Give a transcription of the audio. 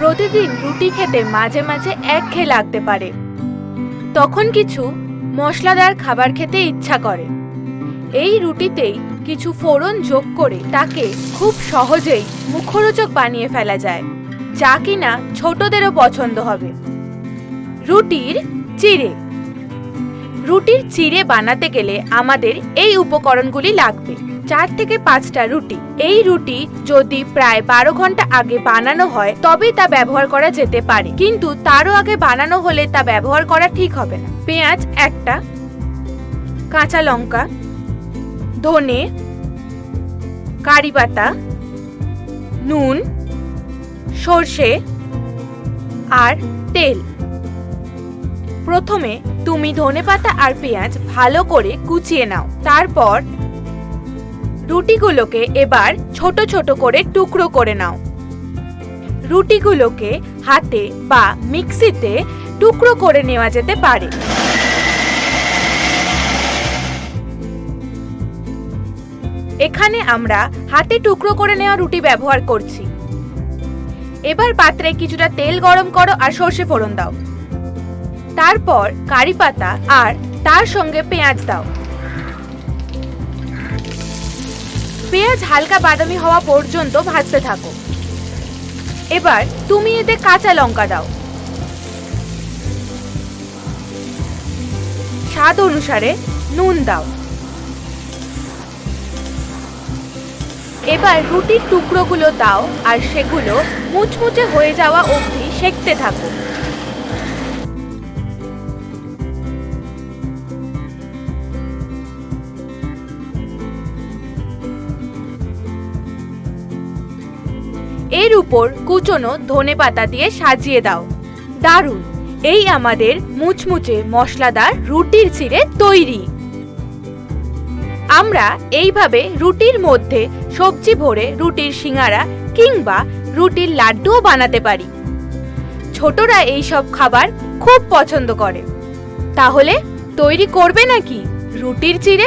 প্রতিদিন রুটি খেতে মাঝে মাঝে একঘেয়ে লাগতে পারে। তখন কিছু মশলাদার খাবার খেতে ইচ্ছা করে। এই রুটিতেই কিছু ফোড়ন যোগ করে তাকে খুব সহজেই মুখরোচক বানিয়ে ফেলা যায়, যা কিনা ছোটদেরও পছন্দ হবে। রুটির চিড়ে রুটির চিড়ে বানাতে গেলে আমাদের এই উপকরণগুলি লাগবে। চার থেকে পাঁচটা রুটি। এই রুটি যদি প্রায় বারো ঘণ্টা আগে বানানো হয় তবে তা ব্যবহার করা যেতে পারে। কিন্তু তারও আগে বানানো হলে তা ব্যবহার করা ঠিক হবে না। পেঁয়াজ একটা, কাঁচা লঙ্কা, ধনে, কারি পাতা, নুন, সর্ষে আর তেল। প্রথমে তুমি ধনেপাতা আর পেঁয়াজ ভালো করে কুচিয়ে নাও। তারপর রুটিগুলোকে এবার ছোট ছোট করে টুকরো করে নাও। রুটিগুলোকে হাতে বা মিক্সিতে টুকরো করে নেওয়া যেতে পারে। এখানে আমরা হাতে টুকরো করে নেওয়া রুটি ব্যবহার করছি। এবার পাত্রে কিছুটা তেল গরম করো আর সর্ষে ফোড়ন দাও। তারপর কারি পাতা আর তার সঙ্গে পেঁয়াজ দাও। পেঁয়াজ হালকা বাদামি হওয়া পর্যন্ত ভাজতে থাকো। এবার তুমি এতে কাঁচা লঙ্কা দাও। স্বাদ অনুসারে নুন দাও। এবার রুটির টুকরোগুলো দাও আর সেগুলো মুচমুচে হয়ে যাওয়া অবধি সেকতে থাকো। এর উপর কুচনো ধনে পাতা দিয়ে সাজিয়ে দাও। দারুণ! এই আমাদের মুচমুচে মশলাদার রুটির চিড়ে তৈরি। আমরা এইভাবে রুটির মধ্যে সবজি ভরে রুটির সিঙ্গারা কিংবা রুটির লাড্ডুও বানাতে পারি। ছোটরা এই সব খাবার খুব পছন্দ করে। তাহলে তৈরি করবে নাকি? রুটির চিড়ে